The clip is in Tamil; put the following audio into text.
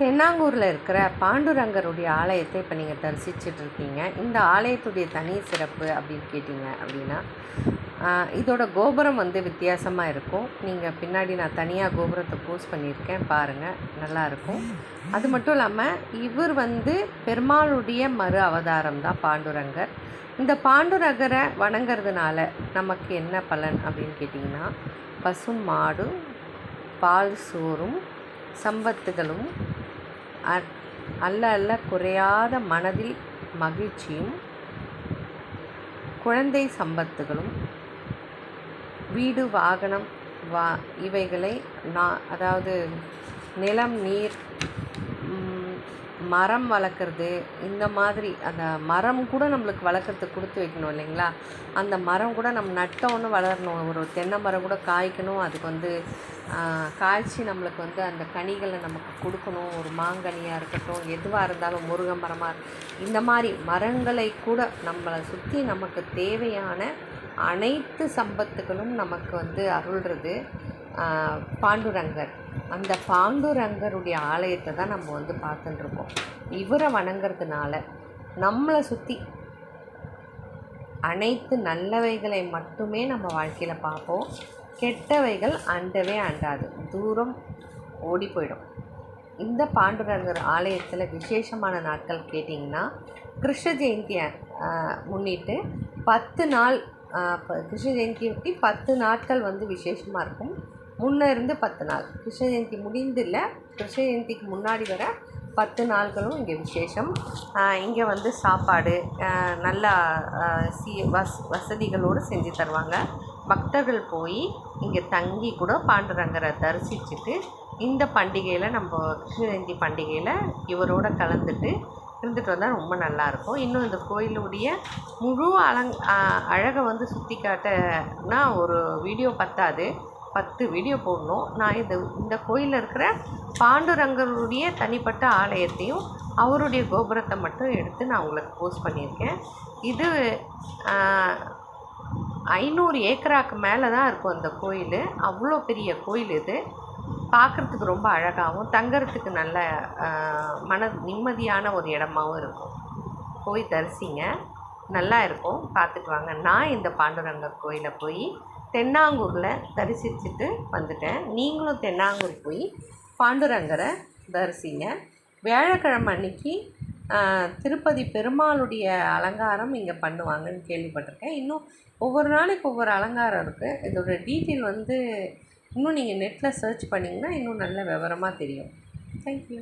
தென்னாங்கூரில் இருக்கிற பாண்டுரங்கருடைய ஆலயத்தை இப்போ நீங்கள் தரிசிச்சுட்டு இருக்கீங்க. இந்த ஆலயத்துடைய தனி சிறப்பு அப்படின்னு கேட்டிங்க அப்படின்னா இதோட கோபுரம் வந்து வித்தியாசமாக இருக்கும். நீங்கள் பின்னாடி நான் தனியாக கோபுரத்தை போஸ்ட் பண்ணியிருக்கேன் பாருங்கள் நல்லாயிருக்கும் அது மட்டும் இல்லாமல் இவர் வந்து பெருமாளுடைய மறு அவதாரம் தான் பாண்டுரங்கர். இந்த பாண்டுரங்கரை வணங்குறதுனால நமக்கு என்ன பலன் அப்படின்னு கேட்டிங்கன்னா பசும் மாடும் பால் சோறும் சம்பத்துகளும் அல்ல அல்ல குறையாத மனதில் மகிழ்ச்சியும் குழந்தை சம்பத்துகளும் வீடு வாகனம் வா இவைகளை நான் அதாவது நிலம் நீர் மரம் வளர்க்குறது இந்த மாதிரி அந்த மரம் கூட நம்மளுக்கு வளர்க்குறதுக்கு கொடுத்து வைக்கணும் இல்லைங்களா? அந்த மரம் கூட நம்ம நட்டோன்னு வளரணும். ஒரு தென்னை மரம் கூட காய்க்கணும். அதுக்கு வந்து காய்ச்சி நம்மளுக்கு வந்து அந்த கனிகளை நமக்கு கொடுக்கணும். ஒரு மாங்கனியாக இருக்கட்டும் எதுவாக இருந்தாலும் முருங்கை மரமாக இந்த மாதிரி மரங்களை கூட நம்மளை சுற்றி நமக்கு தேவையான அனைத்து சம்பத்துகளும் நமக்கு வந்து அருள்றது. பாண்டுரங்கர். அந்த பாண்டுரங்கருடைய ஆலயத்தை தான் நம்ம வந்து பார்த்துட்டுருக்கோம். இவரை வணங்குறதுனால நம்மளை சுற்றி அனைத்து நல்லவைகளை மட்டுமே நம்ம வாழ்க்கையில் பார்ப்போம். கெட்டவைகள் அண்டவே அண்டாது. தூரம் ஓடி போயிடும். இந்த பாண்டுரங்கர் ஆலயத்தில் விசேஷமான நாட்கள் கேட்டிங்கன்னா கிருஷ்ண ஜெயந்தியை முன்னிட்டு பத்து நாள் கிருஷ்ண ஜெயந்தியை ஒட்டி பத்து நாட்கள் வந்து விசேஷமாக இருக்கும். முன்னே இருந்து பத்து நாள். கிருஷ்ண ஜெயந்தி முடிந்தில்ல கிருஷ்ண ஜெயந்திக்கு முன்னாடி வர பத்து நாள்களும் இங்கே விசேஷம். இங்கே வந்து சாப்பாடு நல்லா சி வஸ் வசதிகளோடு செஞ்சு தருவாங்க. பக்தர்கள் போய் இங்கே தங்கி கூட பாண்டுரங்கரை தரிசிச்சுட்டு இந்த பண்டிகையில் நம்ம கிருஷ்ண ஜெயந்தி பண்டிகையில் இவரோட கலந்துட்டு இருந்துட்டு வந்தால் ரொம்ப நல்லாயிருக்கும் இன்னும் இந்த கோயிலுடைய முழு அலங் அழகை வந்து சுற்றி காட்டனா ஒரு வீடியோ பத்தாது. பத்து வீடியோ போடணும். நான் இது இந்த கோயிலில் இருக்கிற பாண்டுரங்கருடைய தனிப்பட்ட ஆலயத்தையும் அவருடைய கோபுரத்தை மட்டும் எடுத்து நான் உங்களுக்கு போஸ்ட் பண்ணியிருக்கேன். இது ஐநூறு ஏக்கராக்கு மேலே தான் இருக்கும் அந்த கோயில். அவ்வளோ பெரிய கோயில் இது. பார்க்குறதுக்கு ரொம்ப அழகாகவும் தங்கிறதுக்கு நல்ல மன நிம்மதியான ஒரு இடமாவும் இருக்கும். போய் தரிசிங்க. நல்லா இருக்கும். பார்த்துட்டு வாங்க. நான் இந்த பாண்டுரங்கர் கோயிலை போய் தென்னாங்கூரில் தரிசிச்சுட்டு வந்துட்டேன். நீங்களும் தென்னாங்கூர் போய் பாண்டுரங்கரை தரிசிங்க. வியாழக்கிழமை அன்னைக்கு திருப்பதி பெருமாளுடைய அலங்காரம் இங்கே பண்ணுவாங்கன்னு கேள்விப்பட்டிருக்கேன். இன்னும் ஒவ்வொரு நாளைக்கு ஒவ்வொரு அலங்காரம் இருக்குது இதோட டீட்டெயில் வந்து இன்னும் நீங்கள் நெட்டில் சர்ச் பண்ணிங்கன்னா இன்னும் நல்ல விவரமாக தெரியும். தேங்க்யூ